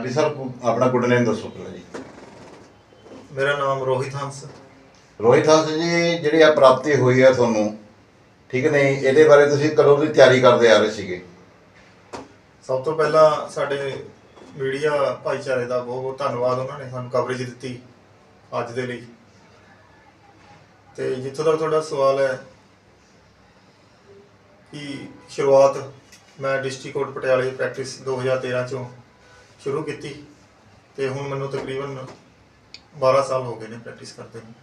ਹਾਂਜੀ ਸਰ ਆਪਣਾ good name ਦੱਸੋ ਪਹਿਲਾਂ ਜੀ। ਮੇਰਾ ਨਾਮ ਰੋਹਿਤ ਹੰਸ ਰੋਹਿਤ ਹੰਸ ਜੀ ਜਿਹੜੀ ਆ ਪ੍ਰਾਪਤੀ ਹੋਈ ਹੈ ਤੁਹਾਨੂੰ ਠੀਕ ਨਹੀਂ? ਇਹਦੇ ਬਾਰੇ ਤੁਸੀਂ ਕਦੋਂ ਦੀ ਤਿਆਰੀ ਕਰਦੇ ਆ ਰਹੇ ਸੀਗੇ? ਸਭ ਤੋਂ ਪਹਿਲਾਂ ਸਾਡੇ ਮੀਡੀਆ ਭਾਈਚਾਰੇ ਦਾ ਬਹੁਤ ਬਹੁਤ ਧੰਨਵਾਦ ਉਹਨਾਂ ਨੇ ਸਾਨੂੰ ਕਵਰੇਜ ਦਿੱਤੀ ਅੱਜ ਦੇ ਲਈ। ਤੇ ਜਿੱਥੋਂ ਤੱਕ ਤੁਹਾਡਾ ਸਵਾਲ ਹੈ ਕਿ ਸ਼ੁਰੂਆਤ ਮੈਂ ਡਿਸਟ੍ਰਿਕਟ ਕੋਰਟ ਪਟਿਆਲੇ ਪ੍ਰੈਕਟਿਸ 2013 ਚੋਂ ਸ਼ੁਰੂ ਕੀਤੀ ਤੇ ਹੁਣ ਮੈਨੂੰ ਤਕਰੀਬਨ 12 ਸਾਲ ਹੋ ਗਏ ਨੇ ਪ੍ਰੈਕਟਿਸ ਕਰਦੇ ਨੂੰ।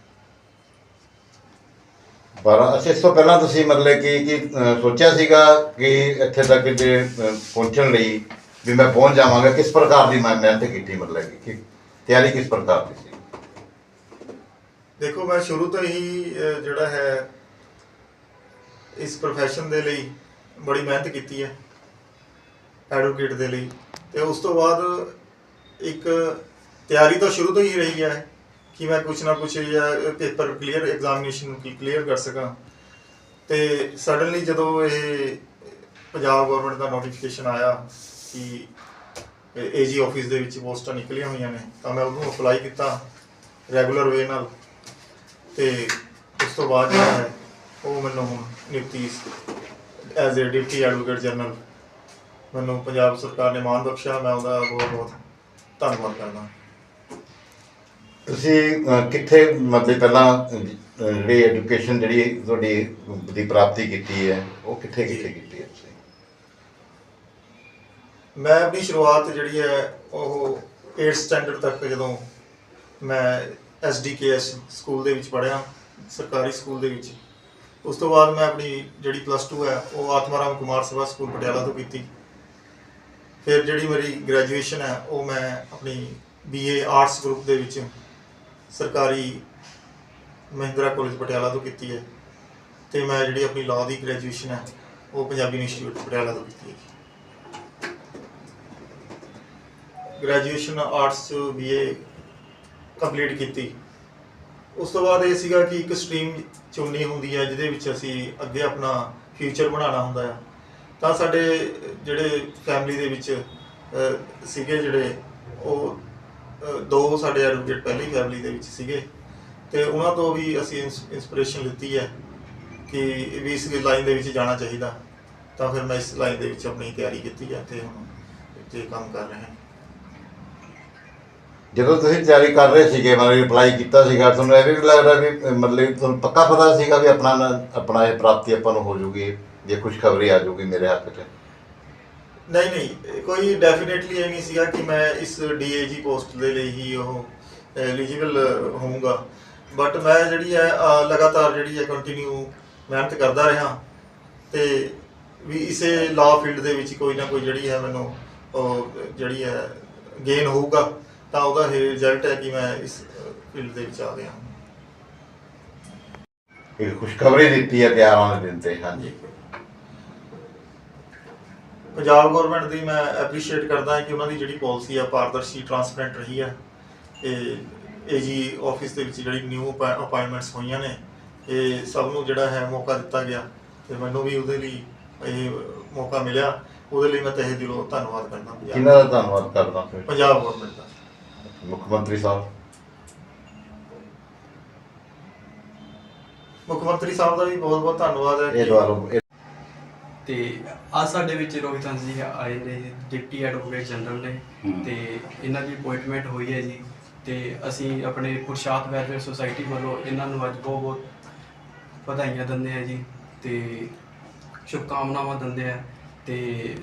12 ਅੱਛਾ ਇਸ ਤੋਂ ਪਹਿਲਾਂ ਤੁਸੀਂ ਮਤਲਬ ਕਿ ਕਿ ਸੋਚਿਆ ਸੀਗਾ ਕਿ ਇੱਥੇ ਤੱਕ ਜੇ ਪਹੁੰਚਣ ਲਈ ਵੀ ਮੈਂ ਪਹੁੰਚ ਜਾਵਾਂਗਾ ਕਿਸ ਪ੍ਰਕਾਰ ਦੀ ਮੈਂ ਮਿਹਨਤ ਕੀਤੀ ਮਤਲਬ ਕਿ ਤਿਆਰੀ ਕਿਸ ਪ੍ਰਕਾਰ ਦੀ ਸੀ? ਦੇਖੋ ਮੈਂ ਸ਼ੁਰੂ ਤੋਂ ਹੀ ਜਿਹੜਾ ਹੈ ਇਸ profession ਦੇ ਲਈ ਬੜੀ ਮਿਹਨਤ ਕੀਤੀ ਹੈ ਐਡਵੋਕੇਟ ਦੇ ਲਈ। ਤੇ ਉਸ ਤੋਂ ਬਾਅਦ ਇੱਕ ਤਿਆਰੀ ਤਾਂ ਸ਼ੁਰੂ ਤੋਂ ਹੀ ਰਹੀ ਹੈ ਕਿ ਮੈਂ ਕੁਛ ਨਾ ਕੁਛ ਜਾਂ ਪੇਪਰ ਕਲੀਅਰ ਐਗਜ਼ਾਮੀਨੇਸ਼ਨ ਕਲੀਅਰ ਕਰ ਸਕਾਂ। ਤੇ ਸਡਨਲੀ ਜਦੋਂ ਇਹ ਪੰਜਾਬ ਗਵਰਨਮੈਂਟ ਦਾ ਨੋਟੀਫਿਕੇਸ਼ਨ ਆਇਆ ਕਿ ਏਜੀ ਆਫਿਸ ਦੇ ਵਿੱਚ ਪੋਸਟਾਂ ਨਿਕਲੀਆਂ ਹੋਈਆਂ ਨੇ, ਤਾਂ ਮੈਂ ਉਹਨੂੰ ਅਪਲਾਈ ਕੀਤਾ ਰੈਗੂਲਰ ਵੇ ਨਾਲ। ਤੇ ਉਸ ਤੋਂ ਬਾਅਦ ਜਿਹੜਾ ਹੈ, ਉਹ ਮੈਨੂੰ ਹੁਣ ਨਿਯੁਕਤੀ as a deputy advocate general ਮੈਨੂੰ ਪੰਜਾਬ ਸਰਕਾਰ ਨੇ ਮਾਣ ਬਖਸ਼ਿਆ ਮੈਂ ਉਹਦਾ ਬਹੁਤ ਬਹੁਤ ਧੰਨਵਾਦ ਕਰਦਾ। ਤੁਸੀਂ ਅਹ, ਕਿੱਥੇ ਮਤਲਬ ਪਹਿਲਾਂ ਅਹ, ਜਿਹੜੀ ਐਜੂਕੇਸ਼ਨ ਜਿਹੜੀ ਤੁਹਾਡੀ ਦੀ ਪ੍ਰਾਪਤੀ ਕੀਤੀ ਹੈ ਉਹ ਕਿੱਥੇ ਕਿੱਥੇ ਕੀਤੀ ਹੈ ਤੁਸੀਂ? ਮੈਂ ਆਪਣੀ ਸ਼ੁਰੂਆਤ ਜਿਹੜੀ ਹੈ ਉਹ 8th ਸਟੈਂਡਰਡ ਤੱਕ ਜਦੋਂ ਮੈਂ ਐਸਡੀਕੇਐਸ ਸਕੂਲ ਦੇ ਵਿੱਚ ਪੜ੍ਹਿਆ ਸਰਕਾਰੀ ਸਕੂਲ ਦੇ ਵਿੱਚ। ਉਸ ਤੋਂ ਬਾਅਦ ਮੈਂ ਆਪਣੀ ਜਿਹੜੀ ਪਲੱਸ 2 ਹੈ ਉਹ ਆਤਮਾਰਾਮ ਕੁਮਾਰ ਸਭਾ ਸਕੂਲ ਪਟਿਆਲਾ ਤੋਂ ਕੀਤੀ। ਫਿਰ ਜਿਹੜੀ ਮੇਰੀ ਗ੍ਰੈਜੂਏਸ਼ਨ ਹੈ, ਉਹ ਮੈਂ ਆਪਣੀ ਬੀਏ ਆਰਟਸ ਗਰੁੱਪ ਦੇ ਵਿੱਚ ਸਰਕਾਰੀ ਮਹਿੰਦਰਾ ਕਾਲਜ ਪਟਿਆਲਾ ਤੋਂ ਕੀਤੀ ਹੈ ਤੇ ਮੈਂ ਜਿਹੜੀ ਆਪਣੀ ਲਾਅ ਦੀ ਗ੍ਰੈਜੂਏਸ਼ਨ ਹੈ, ਉਹ ਪੰਜਾਬੀ ਇੰਸਟੀਚਿਊਟ ਪਟਿਆਲਾ ਤੋਂ ਕੀਤੀ ਹੈ ਗ੍ਰੈਜੂਏਸ਼ਨ ਆਰਟਸ ਚ ਬੀਏ ਕੰਪਲੀਟ ਕੀਤੀ। ਉਸ ਤੋਂ ਬਾਅਦ ਇਹ ਸੀਗਾ ਕਿ ਇੱਕ ਸਟਰੀਮ ਚੁਣਨੀ ਹੁੰਦੀ ਹੈ, ਜਿਹਦੇ ਵਿੱਚ ਅਸੀਂ ਅੱਗੇ ਆਪਣਾ ਫਿਊਚਰ ਬਣਾਉਣਾ ਹੁੰਦਾ ਹੈ। ਤਾਂ ਸਾਡੇ ਜਿਹੜੇ ਫੈਮਿਲੀ ਦੇ ਵਿੱਚ ਅਹ, ਸੀਗੇ ਜਿਹੜੇ ਉਹ ਅਹ, ਦੋ ਸਾਡੇ ਐਡਵੋਕੇਟ ਪਹਿਲੀ ਫੈਮਿਲੀ ਦੇ ਵਿੱਚ ਸੀਗੇ। ਤੇ ਉਹਨਾਂ ਤੋਂ ਵੀ ਅਸੀਂ ਇਨਸਪੀਰੇਸ਼ਨ ਲਿੱਤੀ ਹੈ ਕਿ ਵੀ ਇਸ ਲਾਈਨ ਦੇ ਵਿੱਚ ਜਾਣਾ ਚਾਹੀਦਾ। ਤਾਂ ਫਿਰ ਮੈਂ ਇਸ ਲਾਈਨ ਦੇ ਵਿੱਚ ਆਪਣੀ ਤਿਆਰੀ ਕੀਤੀ ਹੈ ਤੇ ਹੁਣ ਤੇ ਕੰਮ ਕਰ ਰਹੇ ਹਾਂ। ਜਦੋਂ ਤੁਸੀਂ ਤਿਆਰੀ ਕਰ ਰਹੇ ਸੀਗੇ ਮਤਲਬ ਅਪਲਾਈ ਕੀਤਾ ਸੀਗਾ ਤੁਹਾਨੂੰ ਇਹ ਵੀ ਲੱਗਦਾ ਵੀ ਮਤਲਬ ਤੁਹਾਨੂੰ ਪੱਕਾ ਪਤਾ ਸੀਗਾ ਵੀ ਆਪਣਾ ਨਾ- ਆਪਣਾ ਇਹ ਪ੍ਰਾਪਤੀ ਆਪਾਂ ਨੂੰ ਹੋ ਜੂਗੀ। ਜੇ ਖੁਸ਼ਖਬਰੀ ਆ ਜੂਗੀ ਮੇਰੇ ਹੱਥ 'ਚ। ਨਹੀਂ ਨਹੀਂ ਕੋਈ ਡੈਫੀਨੇਟਲੀ ਇਹ ਨਹੀਂ ਸੀਗਾ ਕਿ ਮੈਂ ਇਸ ਡੀਏਜੀ ਪੋਸਟ ਦੇ ਲਈ ਹੀ ਉਹ ਐਲੀਜੀਬਲ ਹੋਊਂਗਾ। ਬਟ ਮੈਂ ਜਿਹੜੀ ਹੈ ਲਗਾਤਾਰ ਜਿਹੜੀ ਹੈ ਕੰਟੀਨਿਊ ਮਿਹਨਤ ਕਰਦਾ ਰਿਹਾ। ਤੇ ਵੀ ਇਸੇ ਲਾਅ ਫੀਲਡ ਦੇ ਵਿੱਚ ਕੋਈ ਨਾ ਕੋਈ ਜਿਹੜੀ ਹੈ ਮੈਨੂੰ ਉਹ ਜਿਹੜੀ ਹੈ ਗੇਨ ਹੋਊਗਾ ਤਾਂ ਉਹਦਾ ਇਹ ਰਿਜ਼ਲਟ ਹੈ ਕਿ ਮੈਂ ਇਸ ਫੀਲਡ ਦੇ ਵਿੱਚ ਆ ਗਿਆ। ਇੱਕ ਖੁਸ਼ਖਬਰੀ ਦਿੱਤੀ ਹੈ ਤਿਆਰਾਂ ਦੇ ਦਿਨ ਤੇ ਹਾਂਜੀ। ਪੰਜਾਬ ਗਵਰਨਮੈਂਟ ਦੀ ਮੈਂ ਐਪਰੀਸ਼ੀਏਟ ਕਰਦਾ ਹਾਂ ਕਿ ਉਹਨਾਂ ਦੀ ਜਿਹੜੀ ਪਾਲਿਸੀ ਆ ਪਾਰਦਰਸ਼ੀ ਟਰਾਂਸਪੇਰੈਂਟ ਰਹੀ ਹੈ ਤੇ ਏਜੀ ਆਫਿਸ ਦੇ ਵਿੱਚ ਜਿਹੜੀ ਨਿਊ ਅਪਾਇੰਟਮੈਂਟਸ ਹੋਈਆਂ ਨੇ ਇਹ ਸਭ ਨੂੰ ਜਿਹੜਾ ਹੈ ਮੌਕਾ ਦਿੱਤਾ ਗਿਆ। ਤੇ ਮੈਨੂੰ ਵੀ ਉਹਦੇ ਲਈ ਇਹ ਮੌਕਾ ਮਿਲਿਆ। ਉਹਦੇ ਲਈ ਮੈਂ ਤਹਿ ਦਿਲੋਂ ਧੰਨਵਾਦ ਕਰਦਾ ਪੰਜਾਬ- ਕਿਹਨਾਂ ਦਾ ਧੰਨਵਾਦ ਕਰਦਾ ਫਿਰ? ਪੰਜਾਬ ਗਵਰਨਮੈਂਟ ਦਾ। ਮੁੱਖ ਮੰਤਰੀ ਸਾਹਿਬ। ਮੁੱਖ ਮੰਤਰੀ ਸਾਹਿਬ ਦਾ ਵੀ ਬਹੁਤ ਬਹੁਤ ਧੰਨਵਾਦ ਹੈ ਇਹ ਕਿ ਦੁਆਰਾ ਇਹ ਤੇ ਅੱਜ ਸਾਡੇ ਵਿੱਚ ਰੋਹਿਤ ਹੰਸ ਜੀ ਆਏ ਨੇ ਡਿਪਟੀ ਐਡਵੋਕੇਟ ਜਨਰਲ ਨੇ ਹਮ। ਤੇ ਇਹਨਾਂ ਦੀ ਅਪਾਇੰਟਮੈਂਟ ਹੋਈ ਹੈ ਜੀ ਤੇ ਅਸੀਂ ਆਪਣੇ ਪੁਰਸ਼ਾਰਥ ਵੈਲਫੇਅਰ ਸੁਸਾਇਟੀ ਵੱਲੋਂ ਇਹਨਾਂ ਨੂੰ ਅੱਜ ਬਹੁਤ ਬਹੁਤ ਵਧਾਈਆਂ ਦਿੰਦੇ ਆ ਜੀ ਤੇ ਸ਼ੁਭਕਾਮਨਾਵਾਂ ਦਿੰਦੇ ਆ ਤੇ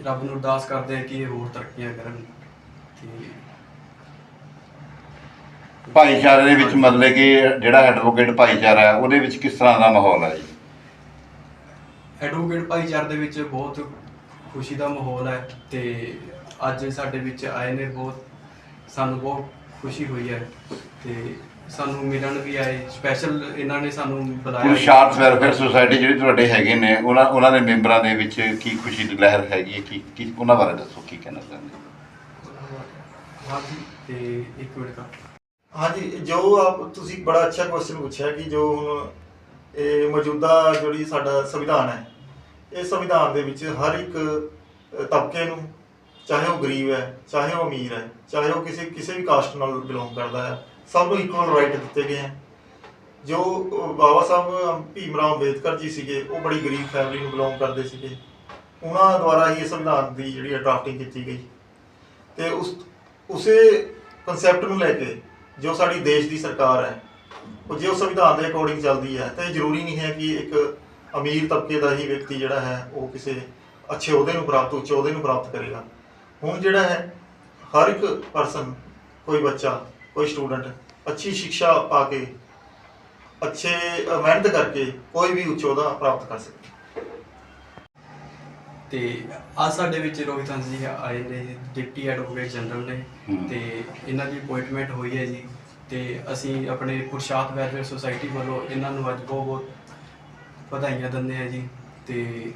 ਰੱਬ ਨੂੰ ਅਰਦਾਸ ਕਰਦੇ ਆ ਕਿ ਇਹ ਹੋਰ ਤਰੱਕੀਆਂ ਕਰਨ ਤੇ ਭਾਈਚਾਰੇ ਦੇ ਵਿੱਚ ਮਤਲਬ ਕਿ ਜਿਹੜਾ ਐਡਵੋਕੇਟ ਭਾਈਚਾਰਾ ਹੈ ਉਹਦੇ ਵਿੱਚ ਕਿਸ ਤਰ੍ਹਾਂ ਦਾ ਮਾਹੌਲ ਹੈ ਜੀ ਐਡਵੋਕੇਟ ਭਾਈਚਾਰੇ ਦੇ ਵਿੱਚ ਬਹੁਤ ਖੁਸ਼ੀ ਦਾ ਮਾਹੌਲ ਹੈ ਤੇ ਅੱਜ ਸਾਡੇ ਵਿੱਚ ਆਏ ਨੇ ਬਹੁਤ ਸਾਨੂੰ ਬਹੁਤ ਖੁਸ਼ੀ ਹੋਈ ਹੈ ਤੇ ਸਾਨੂੰ ਮਿਲਣ ਵੀ ਆਏ ਸਪੈਸ਼ਲ ਇਹਨਾਂ ਨੇ ਸਾਨੂੰ ਬੁਲਾਇਆ। ਪੁਰਸ਼ਾਰਥ ਵੈਲਫੇਅਰ ਸੁਸਾਇਟੀ ਜਿਹੜੀ ਤੁਹਾਡੇ ਹੈਗੇ ਨੇ ਉਹਨਾਂ ਉਹਨਾਂ ਦੇ ਮੈਂਬਰਾਂ ਦੇ ਵਿੱਚ ਕੀ ਖੁਸ਼ੀ ਦੀ ਲਹਿਰ ਹੈਗੀ ਹੈ? ਕੀ ਕੀ ਉਹਨਾਂ ਬਾਰੇ ਦੱਸੋ ਕੀ ਕਹਿਣਾ ਚਾਹੁੰਦੇ ਹੋ? ਹਾਂਜੀ ਤੇ ਇੱਕ ਮਿੰਟ ਦਾ ਹਾਂਜੀ ਜੋ ਆਪ ਤੁਸੀਂ ਬੜਾ ਅੱਛਾ ਕੁਐਸਚਨ ਪੁੱਛਿਆ ਕਿ ਜੋ ਹੁਣ ਇਹ ਮੌਜੂਦਾ ਜਿਹੜੀ ਸਾਡਾ ਸੰਵਿਧਾਨ ਹੈ, ਇਹ ਸੰਵਿਧਾਨ ਦੇ ਵਿੱਚ ਹਰ ਇੱਕ ਤਬਕੇ ਨੂੰ ਚਾਹੇ ਉਹ ਗਰੀਬ ਹੈ, ਚਾਹੇ ਉਹ ਅਮੀਰ ਹੈ, ਚਾਹੇ ਉਹ ਕਿਸੇ ਕਿਸੇ ਵੀ ਕਾਸਟ ਨਾਲ ਬਿਲੋਂਗ ਕਰਦਾ ਹੈ, ਸਭ ਨੂੰ ਇਕੁਅਲ ਰਾਈਟ ਦਿੱਤੇ ਗਏ ਹਨ ਜੋ ਬਾਬਾ ਸਾਹਿਬ ਭੀਮ ਰਾਓ ਅੰਬੇਦਕਰ ਜੀ ਸੀਗੇ, ਉਹ ਬੜੀ ਗਰੀਬ ਫੈਮਿਲੀ ਨੂੰ ਬਿਲੋਂਗ ਕਰਦੇ ਸੀਗੇ। ਉਹਨਾਂ ਦੁਆਰਾ ਹੀ ਇਹ ਸੰਵਿਧਾਨ ਦੀ ਜਿਹੜੀ ਡਰਾਫਟਿੰਗ ਕੀਤੀ ਗਈ। ਤੇ ਉਸ, ਉਸੇ ਕਨਸੈਪਟ ਨੂੰ ਲੈ ਕੇ ਜੋ ਸਾਡੀ ਦੇਸ਼ ਦੀ ਸਰਕਾਰ ਹੈ ਉਹ ਜੇ ਉਹ ਸੰਵਿਧਾਨ ਦੇ ਅਕੋਰਡਿੰਗ ਚੱਲਦੀ ਹੈ ਤਾਂ ਇਹ ਜ਼ਰੂਰੀ ਨਹੀਂ ਹੈ ਕਿ ਇੱਕ ਅਮੀਰ ਤਬਕੇ ਦਾ ਹੀ ਵਿਅਕਤੀ ਜਿਹੜਾ ਹੈ ਉਹ ਕਿਸੇ ਅੱਛੇ ਅਹੁਦੇ ਨੂੰ ਪ੍ਰਾਪਤ ਉੱਚ ਅਹੁਦੇ ਨੂੰ ਪ੍ਰਾਪਤ ਕਰੇਗਾ। ਹੁਣ ਜਿਹੜਾ ਹੈ ਹਰ ਇੱਕ ਪਰਸਨ ਕੋਈ ਬੱਚਾ ਕੋਈ ਸਟੂਡੈਂਟ ਅੱਛੀ ਸਿੱਖਿਆ ਪਾ ਕੇ ਅੱਛੇ ਮਿਹਨਤ ਕਰਕੇ ਕੋਈ ਵੀ ਉੱਚ ਅਹੁਦਾ ਪ੍ਰਾਪਤ ਕਰ ਸਕਦਾ ਤੇ ਅੱਜ ਸਾਡੇ ਵਿੱਚ ਰੋਹਿਤ ਹੰਸ ਜੀ ਆਏ ਨੇ ਡਿਪਟੀ ਐਡਵੋਕੇਟ ਜਨਰਲ ਨੇ। ਤੇ ਇਹਨਾਂ ਦੀ ਅਪਾਇੰਟਮੈਂਟ ਹੋਈ ਹੈ ਜੀ। ਤੇ ਅਸੀਂ ਆਪਣੇ ਪੁਰਸ਼ਾਰਥ ਵੈਲਫੇਅਰ ਸੁਸਾਇਟੀ ਵੱਲੋਂ ਇਹਨਾਂ ਨੂੰ ਅੱਜ ਬਹੁਤ ਬਹੁਤ ਵਧਾਈਆਂ ਦਿੰਦੇ ਆ ਜੀ ਤੇ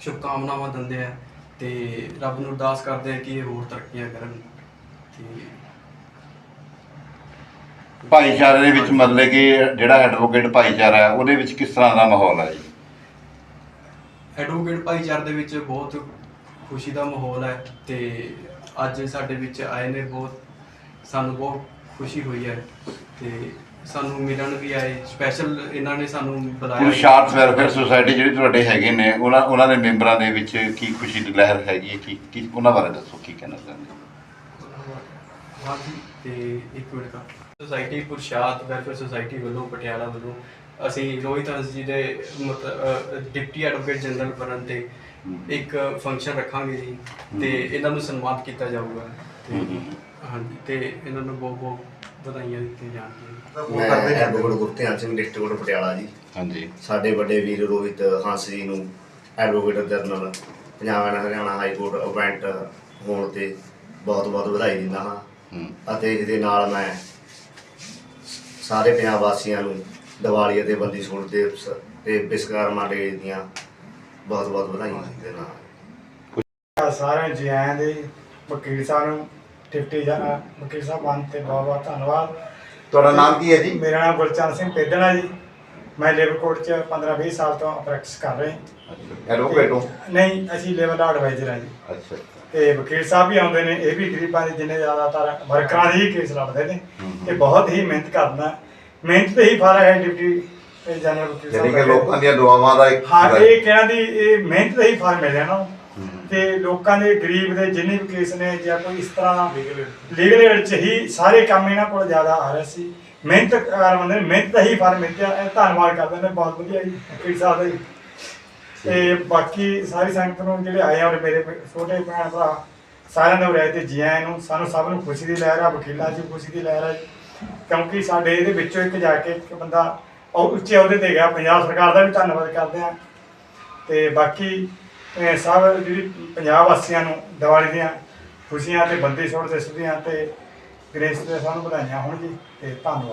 ਸ਼ੁਭਕਾਮਨਾਵਾਂ ਦਿੰਦੇ ਆ ਤੇ ਰੱਬ ਨੂੰ ਅਰਦਾਸ ਕਰਦੇ ਆ ਕਿ ਇਹ ਹੋਰ ਤਰੱਕੀਆਂ ਕਰਨ ਤੇ ਭਾਈਚਾਰੇ ਦੇ ਵਿੱਚ ਮਤਲਬ ਕਿ ਜਿਹੜਾ ਐਡਵੋਕੇਟ ਭਾਈਚਾਰਾ ਹੈ ਉਹਦੇ ਵਿੱਚ ਕਿਸ ਤਰ੍ਹਾਂ ਦਾ ਮਾਹੌਲ ਹੈ ਜੀ? ਐਡਵੋਕੇਟ ਭਾਈਚਾਰੇ ਦੇ ਵਿੱਚ ਬਹੁਤ ਖੁਸ਼ੀ ਦਾ ਮਾਹੌਲ ਹੈ ਤੇ ਅੱਜ ਸਾਡੇ ਵਿੱਚ ਆਏ ਨੇ ਬਹੁਤ ਸਾਨੂੰ ਬਹੁਤ ਖੁਸ਼ੀ ਹੋਈ ਹੈ ਤੇ ਸਾਨੂੰ ਮਿਲਣ ਵੀ ਆਏ। ਸਪੈਸ਼ਲ ਇਹਨਾਂ ਨੇ ਸਾਨੂੰ ਬੁਲਾਇਆ। ਪੁਰਸ਼ਾਰਥ ਵੈਲਫੇਅਰ ਸੁਸਾਇਟੀ ਜਿਹੜੀ ਤੁਹਾਡੇ ਹੈਗੇ ਨੇ ਉਹਨਾਂ ਉਹਨਾਂ ਦੇ ਮੈਂਬਰਾਂ ਦੇ ਵਿੱਚ ਕੀ ਖੁਸ਼ੀ ਦੀ ਲਹਿਰ ਹੈਗੀ ਹੈ? ਕੀ ਕੀ ਉਹਨਾਂ ਬਾਰੇ ਦੱਸੋ ਕੀ ਕਹਿਣਾ ਚਾਹੁੰਦੇ ਹੋ? ਹਾਂਜੀ ਤੇ ਇੱਕ ਮਿੰਟ ਦਾ। ਸੁਸਾਇਟੀ ਪੁਰਸ਼ਾਰਥ ਵੈਲਫੇਅਰ ਸੁਸਾਇਟੀ ਵੱਲੋਂ ਪਟਿਆਲਾ ਵੱਲੋਂ ਅਸੀਂ ਰੋਹਿਤ ਹੰਸ ਜੀ ਦੇ ਡਿਪਟੀ ਐਡਵੋਕੇਟ ਜਨਰਲ ਬਣਨ ਤੇ ਇੱਕ ਫੰਕਸ਼ਨ ਰੱਖਾਂਗੇ ਜੀ ਤੇ ਇਹਨਾਂ ਨੂੰ ਸਨਮਾਨਿਤ ਕੀਤਾ ਜਾਊਗਾ। ਤੇ ਹਾਂਜੀ ਤੇ ਇਹਨਾਂ ਨੂੰ ਬਹੁਤ ਬਹੁਤ ਵਧਾਈਆਂ ਦਿੱਤੀਆਂ ਜਾਣਗੀਆਂ। ਉਹ ਮੈਂ ਕਰਦੇ ਨੇ ਐਡਵੋਕੇਟ ਗੁਰਧਿਆਨ ਸਿੰਘ ਡਿਸਟ੍ਰਿਕਟ ਪਟਿਆਲਾ ਜੀ। ਹਾਂਜੀ। ਸਾਡੇ ਵੱਡੇ ਵੀਰ ਰੋਹਿਤ ਹੰਸ ਜੀ ਨੂੰ advocate general Punjab and Haryana high court appoint ਹੋਣ ਤੇ ਬਹੁਤ ਬਹੁਤ ਵਧਾਈ ਦਿੰਦਾ ਹਾਂ। ਹੂੰ। ਅਤੇ ਇਹਦੇ ਨਾਲ ਮੈਂ ਸਾਰੇ ਪੰਜਾਬ ਵਾਸੀਆਂ ਨੂੰ ਦੀਵਾਲੀ ਅਤੇ ਬੰਦੀ ਛੋੜ ਦਿਵਸ ਤੇ ਵਿਸ਼ਵਕਰਮਾ ਡੇ ਦੀਆਂ ਬਹੁਤ ਬਹੁਤ ਵਧਾਈਆਂ ਦਿੰਦਾ ਹਾਂ। ਸਾਰਿਆਂ ਨੂੰ ਜੀ ਆਇਆਂ ਦੇ ਵਕੀਲ ਸਾਹਿਬ ਨੂੰ ਡਿਪਟੀ ਜਨ ਵਕੀਲ ਸਾਹਿਬ ਬਣ ਤੇ ਬਹੁਤ ਬਹੁਤ ਧੰਨਵਾਦ। ਤੁਹਾਡਾ ਨਾਮ ਕੀ ਹੈ ਜੀ? ਮੇਰਾ ਨਾਮ ਗੁਰਚਰਨ ਸਿੰਘ ਪੇਦਣਾ ਜੀ। ਮੈਂ ਲੇਬਰ ਕੋਰਟ 'ਚ 15-20 ਸਾਲ ਤੋਂ ਪ੍ਰੈਕਟਿਸ ਕਰ ਰਹੇ ਐਡਵੋਕੇਟ ਹੋ ਨਹੀਂ ਅਸੀਂ ਲੇਬਰ ਦਾ ਐਡਵਾਈਜ਼ਰ ਹਾਂ ਜੀ। ਅੱਛਾ। ਤੇ ਵਕੀਲ ਸਾਹਿਬ ਵੀ ਆਉਂਦੇ ਨੇ ਇਹ ਵੀ ਗਰੀਬਾਂ ਦੇ ਜਿੰਨੇ ਜ਼ਿਆਦਾਤਰ ਵਰਕਰਾਂ ਦੇ ਹੀ ਕੇਸ ਲੜਦੇ ਨੇ। ਇਹ ਬਹੁਤ ਹੀ ਮਿਹਨਤ ਕਰਦਾ ਮਿਹਨਤ ਤੇ ਹੀ ਫਲ ਹੈ ਡਿਪਟੀ ਜਨਰਲ ਵਕੀਲ ਯਾਨੀ ਕਿ ਸਾਹਿਬ ਲੋਕਾਂ ਦੀਆਂ ਦੁਆਵਾਂ ਦਾ ਇੱਕ ਹਾਂ ਇਹ ਕਹਿਣਾ ਦੀ ਇਹ ਮਿਹਨਤ ਦਾ ਹੀ ਫਲ ਮਿਲਿਆ ਨਾ। ਤੇ ਲੋਕਾਂ ਦੇ ਗਰੀਬ ਦੇ ਜਿੰਨੇ ਵੀ ਕੇਸ ਨੇ ਜਾਂ ਕੋਈ ਇਸ ਤਰ੍ਹਾਂ ਲੀਗਲ ਏਡ ਚ। ਹੀ ਸਾਰੇ ਕੰਮ ਇਹਨਾਂ ਕੋਲ ਜ਼ਿਆਦਾ ਆ ਰਹੇ ਸੀ। ਮਿਹਨਤ ਕਰ ਬੰਦੇ ਮਿਹਨਤ ਦਾ ਹੀ ਫਲ ਮਿਲਿਆ ਇਹ ਧੰਨਵਾਦ ਕਰਦੇ ਨੇ ਬਹੁਤ ਵਧੀਆ ਜੀ ਵਕੀਲ ਸਾਹਿਬ ਦਾ ਜੀ। ਤੇ ਬਾਕੀ ਸਾਰੀ ਸੰਗਤ ਨੂੰ ਜਿਹੜੇ ਆਏ ਆ ਔਰ ਮੇਰੇ ਛੋਟੇ ਭੈਣ ਭਰਾ ਸਾਰਿਆਂ ਨੂੰ ਰਹਿ ਤੇ ਜੀ ਆਇਆਂ ਨੂੰ ਸਾਨੂੰ ਸਭ ਨੂੰ ਖੁਸ਼ੀ ਦੀ ਲਹਿਰ ਆ ਵਕੀਲਾਂ 'ਚ ਖੁਸ਼ੀ ਦੀ ਲਹਿਰ ਆ ਕਿਉਂਕਿ ਸਾਡੇ ਇਹਦੇ ਵਿੱਚੋਂ ਇੱਕ ਜਾ ਕੇ ਇੱਕ ਬੰਦਾ ਉੱਚੇ ਅਹੁਦੇ ਤੇ ਗਿਆ ਪੰਜਾਬ ਸਰਕਾਰ ਦਾ ਵੀ ਧੰਨਵਾਦ ਕਰਦੇ ਆ। ਤੇ ਬਾਕੀ ਇਹ ਸਭ ਜਿਹੜੀ ਪੰਜਾਬ ਵਾਸੀਆਂ ਨੂੰ ਦੀਵਾਲੀ ਦੀਆਂ ਖੁਸ਼ੀਆਂ ਤੇ ਬੰਦੀ ਛੋੜ ਦਿਵਸ ਦੀਆਂ ਤੇ ਗ੍ਰੇਸ ਦੇ ਸਾਨੂੰ ਵਧਾਈਆਂ ਹੋਣ ਜੀ ਤੇ ਧੰਨਵਾਦ।